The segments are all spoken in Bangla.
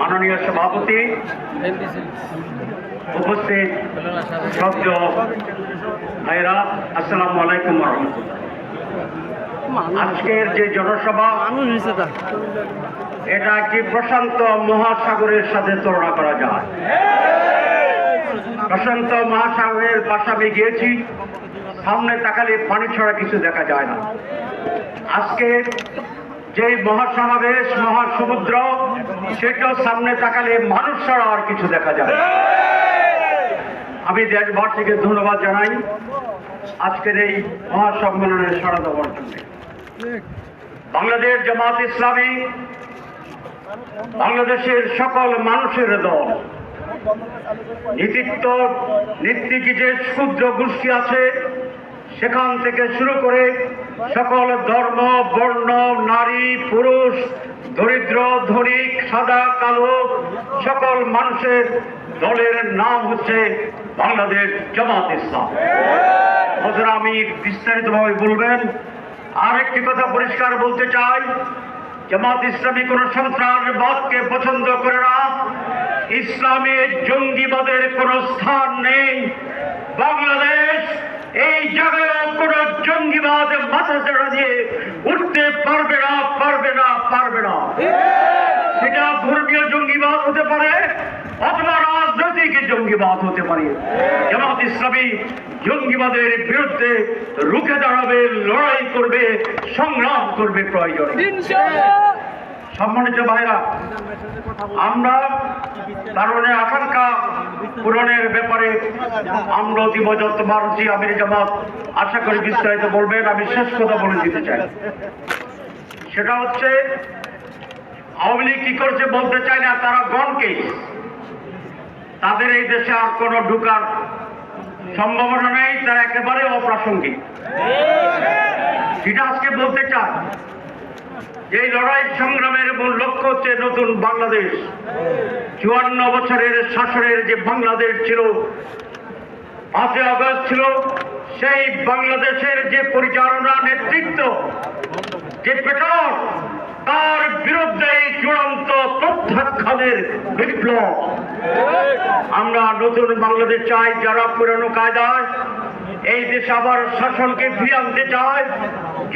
মাননীয় সভাপতি উপস্থিত ভাইরা আসসালামু আলাইকুম আজকের যে জনসভা, এটা একটি প্রশান্ত মহাসাগরের সাথে তুলনা করা যায়। প্রশান্ত মহাসাগরের পাশে গিয়েছি, সামনে তাকালে পানি ছড়া কিছু দেখা যায় না। আজকে যে মহাসমাবেশ, মহাসমুদ্র, সেটাও সামনে তাকালে মানুষ ছাড়া আর কিছু দেখা যায়। আমি দেশবাসীকে ধন্যবাদ জানাই আজকের এই মহাসম্মেলনের সাড়া দেওয়ার জন্য বাংলাদেশ জামাত ইসলামী বাংলাদেশের সকল মানুষের দল, নীতিত্ব নীতিকে যে ক্ষুদ্র গোষ্ঠী আছে, সেখান থেকে শুরু করে সকল ধর্ম, বর্ণ, নারী, পুরুষ, দরিদ্র ধনিক সাদা, কালো, সকল মানুষের দলের নাম হচ্ছে বাংলাদেশ জামাত ইসলাম। হজরা আমি বিস্তারিতভাবে বলবেন আর একটি কথা পরিষ্কার বলতে চাই, জামাত ইসলামী কোন সন্ত্রাসবাদকে পছন্দ করে না, ইসলামে জঙ্গিবাদের কোন স্থান নেই। বাংলাদেশ এই জায়গায় জঙ্গিবাদ মাথা চড়া দিয়ে উঠতে পারবে না পারবে না পারবে না। সেটা ধর্মীয় জঙ্গিবাদ হতে পারে, অথবা রাজনৈতিক জঙ্গিবাদ হতে পারে। জামাত ইসলামী জঙ্গিবাদের বিরুদ্ধে রুখে দাঁড়াবে, লড়াই করবে, সংগ্রাম করবে প্রয়োজনে। সম্মানিত ভাইরা, আমরা কারণে আকাঙ্ক্ষা পূরণের ব্যাপারে আমরা অতিবজত মারুতি আমির জামাত আশা করি বিস্তারিত বলবেন, আমি শেষ কথা বলে দিতে চাই। সেটা হচ্ছে, আওয়ামী লীগ কি করছে বলতে চাই না, তারা গণকে, তাদের এই দেশে আর কোনো ঢুকার সম্ভাবনা নেই, তারা একেবারে অপ্রাসঙ্গিক। সেটা আজকে বলতে চাই। এই লড়াই সংগ্রামের মূল লক্ষ্য হচ্ছে নতুন বাংলাদেশ। চুয়ান্ন বছরের শাসনের যে বাংলাদেশ ছিল, পাঁচই আগস্ট ছিল, সেই বাংলাদেশের যে পরিচালনা নেতৃত্ব, যে পেটর তার বিরুদ্ধে এই চূড়ান্ত প্রত্যাখ্যানের বিপ্লব। আমরা নতুন বাংলাদেশ চাই, যারা পুরানো কায়দায় এই দেশে আবার শাসনকে ফিরে আনতে চায়,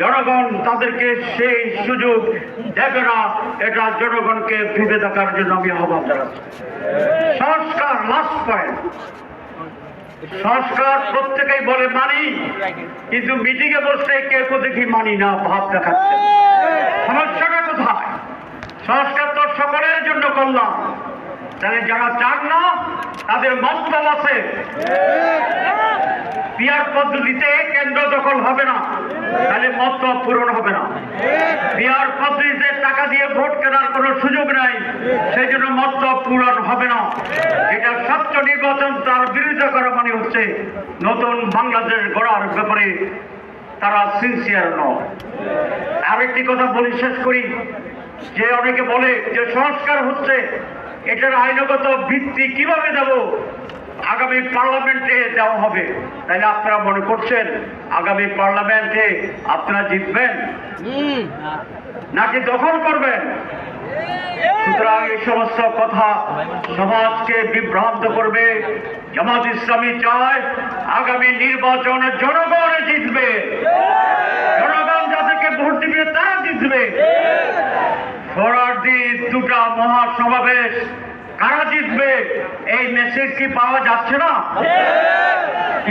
জনগণ তাদেরকে সেই সুযোগ দেবে না। এটা জনগণকে ভেবে দেখার জন্য আমি আহ্বান জানাচ্ছি। সংস্কার লাস্ট পয়েন্ট সংস্কার প্রত্যেকেই বলে মানি, কিন্তু মিটিংয়ে বসলে কেউ কেউ দেখি মানি না, ভাব দেখাচ্ছে। সমস্যাটা কোথায়? সংস্কার তো সকলের জন্য করলাম তাহলে যারা চান না, তাদের মন্তব্য আছে। পিয়ার পদ্ধতিতে কেন্দ্র দখল হবে না, তাহলে মত পূরণ হবে না। পিয়ার পদ্ধতিতে টাকা দিয়ে ভোট কেনার কোনো সুযোগ নাই, সেই জন্য মত পূরণ হবে না। এটা স্বচ্ছ নির্বাচন, তার বিরোধিতা করা মানে হচ্ছে নতুন বাংলাদেশ গড়ার ব্যাপারে তারা সিনসিয়ার নয়। আরেকটি কথা বলি, শেষ করি। যে অনেকে বলে যে সংস্কার হচ্ছে এটার আইনগত ভিত্তি কীভাবে দেব? আগামী পার্লামেন্টে দেওয়া হবে। তাহলে আপনারা মনে করছেন আগামী পার্লামেন্টে আপনারা জিতবেন? নাকি দখল করবেন? সুতরাং এই সমস্ত কথা সমাজকে বিভ্রান্ত করবে। জামাত ইসলামী চায় আগামী নির্বাচনে জনগণ জিতবে। জনগণ যাদেরকে ভোট দিবে তারা জিতবে। সোহরার্দি দুটা মহাসমাবেশ। কারা জিতবে? এই মেসেজ কি পাওয়া যাচ্ছে না?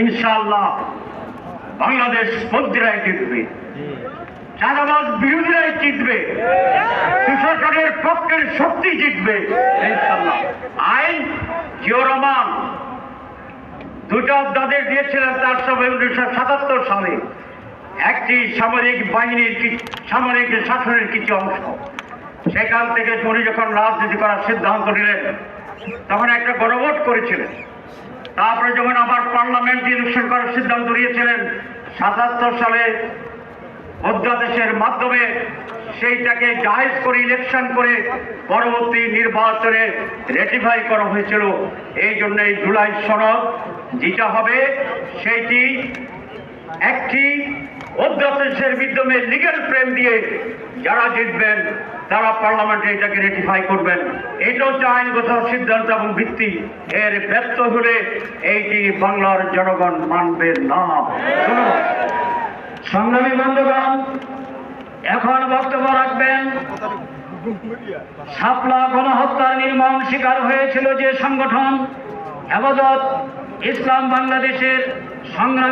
ইনশাল্লাহ বাংলাদেশ মন্ত্রীরাই জিতবে। চাঁদাবাজ বিরোধীরাই জিতবে। সুশাসনের পক্ষের শক্তি জিতবে। ইনশাল্লাহ আইন জিও রহমান, দুটো অধ্যাদেশ দিয়েছিলেন তার সবাই উনিশশো সাতাত্তর সালে। একটি সামরিক বাহিনীর সামরিক শাসনের কিছু অংশ। সেখান থেকে উনি যখন রাজনীতি করার সিদ্ধান্ত নিলেন, তখন একটা গণভোট করেছিলেন। তারপরে যখন আবার পার্লামেন্ট ইলেকশন করার সিদ্ধান্ত নিয়েছিলেন, সাতাত্তর সালে অধ্যাদেশের মাধ্যমে সেইটাকে জাহেজ করে ইলেকশন করে পরবর্তী নির্বাচনে রেটিফাই করা হয়েছিল। এই জন্য এই জুলাই সনদ যেটা হবে, সেইটি একটি অধ্যাদেশের মাধ্যমে লিগেল ফ্রেম দিয়ে যারা জিতবেন, তারা পার্লামেন্টে এটাকে রেটিফাই করবেন। এটা হচ্ছে আইনগত সিদ্ধান্ত এবং ভিত্তি। এর ব্যর্থ হলে এইটি বাংলার জনগণ মানবে না। সংগ্রামী বন্ধুগণ, এখন বক্তব্য রাখবেন। শাপলা গণহত্যার নির্মম শিকার হয়েছিল যে সংগঠন আবাদত ইসলাম বাংলাদেশের সংগ্রামী